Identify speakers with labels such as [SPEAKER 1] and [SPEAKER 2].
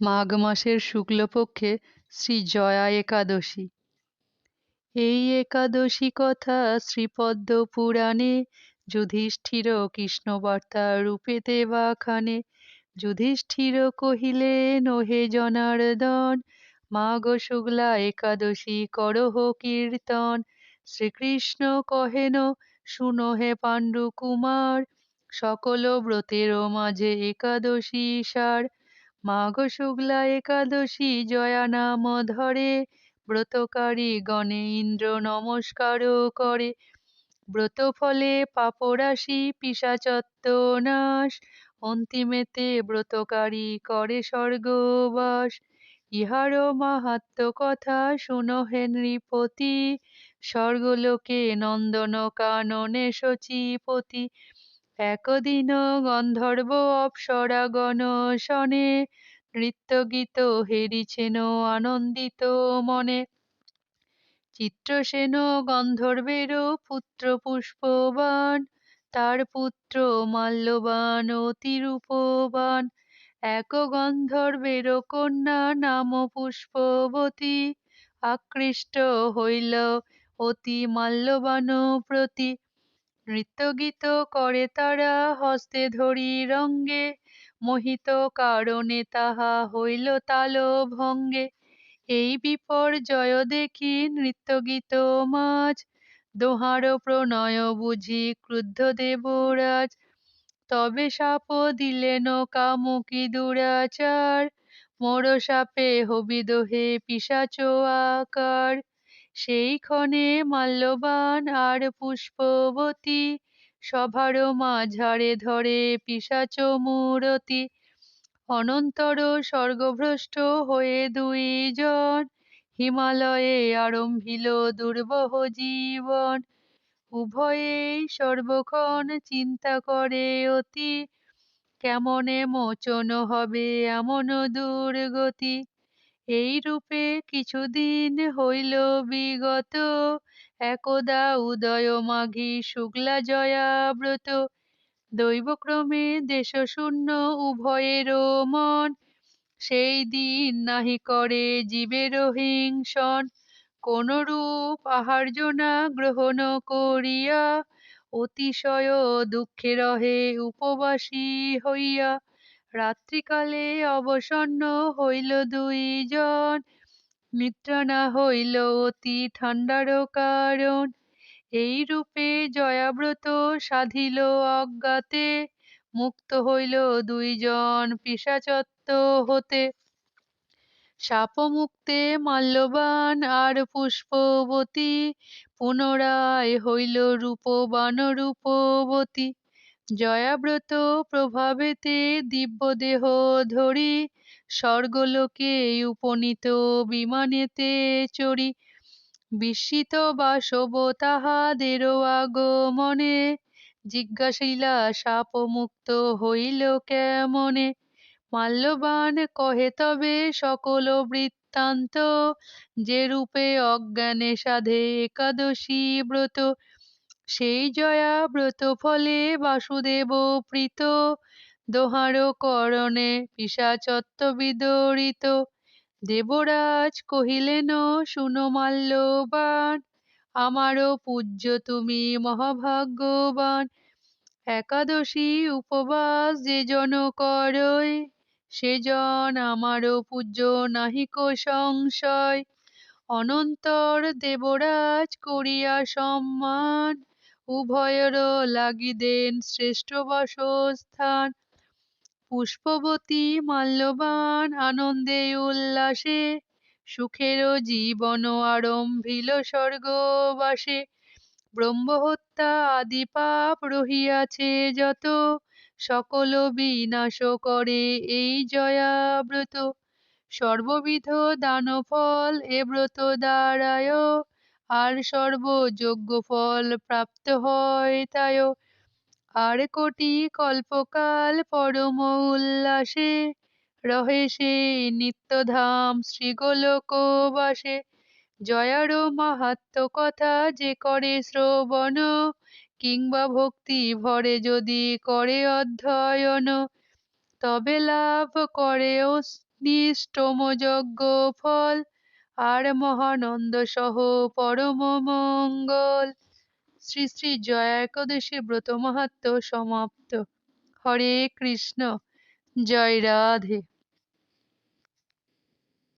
[SPEAKER 1] মাঘ মাসের শুক্লপক্ষে শ্রী জয়া একাদশী। এই একাদশী কথা শ্রীপদ্ম পুরাণে, যুধিষ্ঠির কৃষ্ণ কৃষ্ণবার্তা রূপেতে বাখানে যুধিষ্ঠির কহিলেন, ওহে জনার্দন, মাঘ শুক্লা একাদশী করহ কীর্তন। শ্রীকৃষ্ণ কহেন, শুনো হে পাণ্ডু কুমার সকল ব্রতের মাঝে একাদশী সার। মাঘ শুক্লা একাদশী জয়া নাম ধরে, ব্রতকারী গণে ইন্দ্র নমস্কার করে। ব্রত ফলে পাপরাশি পিসাচত্ব নাশ, অন্তিমেতে ব্রতকারী করে স্বর্গবাস। ইহার মাহাত্ম কথা শুনো হে নৃপতি, স্বর্গলোকে নন্দন কাননে শচীপতি। একদিন গন্ধর্ব অপ্সরাগণ শনে নৃত্য গীত হেরিছেন আনন্দিত মনে। চিত্রসেন গন্ধর্বের পুত্র পুষ্পবান তার পুত্র মাল্যবান অতি রূপবান এক গন্ধর্বের কন্যা নাম পুষ্পবতী, আকৃষ্ট হইল অতি মাল্যবান প্রতি। নৃত্যগীত করে তারা হস্তে ধরি রঙ্গে, মোহিত কারণে তাহা হইল তাল ভঙ্গে। এই বিপর্যয় দেখি নৃত্যগীত মাছ দোহার প্রণয় বুঝি ক্রুদ্ধ দেবরাজ। তবে সাপ দিলেন কামুকি দুরাচার, মোর সাপে হবি দোহে পিসাচ আকার। সেই ক্ষণে মাল্যবান আর পুষ্পবতী সভার মাঝারে ধরে পিসাচ মূরতি। অনন্তর স্বর্গভ্রষ্ট হয়ে দুইজন হিমালয়ে আরম্ভিল দুর্বহ জীবন। উভয়েই সর্বক্ষণ চিন্তা করে অতি। কেমনে মোচন হবে এমন দুর্গতি? এই রূপে কিছুদিন হইল বিগত। একদা উদয় মাঘী শুক্লা জয়া ব্রত দৈবক্রমে দেশশূন্য উভয়ের মন। সেই দিন নাহি করে জীবের হিংসন। কোন রূপ আহার্য না গ্রহণ করিয়া অতিশয় দুঃখে রহে উপবাসী হইয়া। রাত্রিকালে অবসন্ন হইল দুইজন। মিত্র না হইল অতি ঠান্ডার কারণ। এই রূপে জয়াব্রত সাধিল অজ্ঞাতে। মুক্ত হইল দুইজন পিসাচত্ব হতে। শাপমুক্তে মাল্যবান আর পুষ্পবতী। পুনরায় হইল রূপবান রূপবতী। জয়াব্রত প্রভাবেতে দিব্যদেহ ধরি, স্বর্গলোকে উপনীত বিমানেতে চড়ি। বিস্মিত বাসব তাহাদের আগমনে, জিজ্ঞাসিলা শাপমুক্ত হইল কেমনে? মাল্যবান কহে, তবে সকল বৃত্তান্ত, যে রূপে অজ্ঞানে সাধে একাদশী ব্রত সেই জয়া ব্রত ফলে বাসুদেব প্রীত। দোহার করণে পিসাচত্ব বিদরিত। দেবরাজ কহিলেন, শুনো মাল্যবান, আমারও পূজ্য তুমি মহাভাগ্যবান। একাদশী উপবাস যে জন করয় সেজন আমারও পূজ্য নাহিক সংশয়। অনন্তর দেবরাজ করিয়া সম্মান উভয়ের লাগিদেন শ্রেষ্ঠ বাসস্থান। পুষ্পবতী মাল্যবান আনন্দে উল্লাসে সুখের জীবন আরম্ভিল স্বর্গবাসে। ব্রহ্মহত্যা আদি পাপ রহিয়াছে যত সকল বিনাশ করে এই জয়াব্রত সর্ববিধ দানফল এ ব্রত দ্বারায় আর সর্বযোগ্য ফল প্রাপ্ত হয় তায়। আর কোটি কল্পকাল পরম উল্লাসে রহে সে নিত্যধাম শ্রীগোলকবাসে। জয়ার মাহাত্ম কথা যে করে শ্রবণ, কিংবা ভক্তি ভরে যদি করে অধ্যয়ন, তবে লাভ করে নিষ্টম যজ্ঞ ফল। আর মহানন্দ সহ পরম মঙ্গল। শ্রী শ্রী জয়া একাদশী ব্রত মাহাত্ম সমাপ্ত। হরে কৃষ্ণ। জয় রাধে।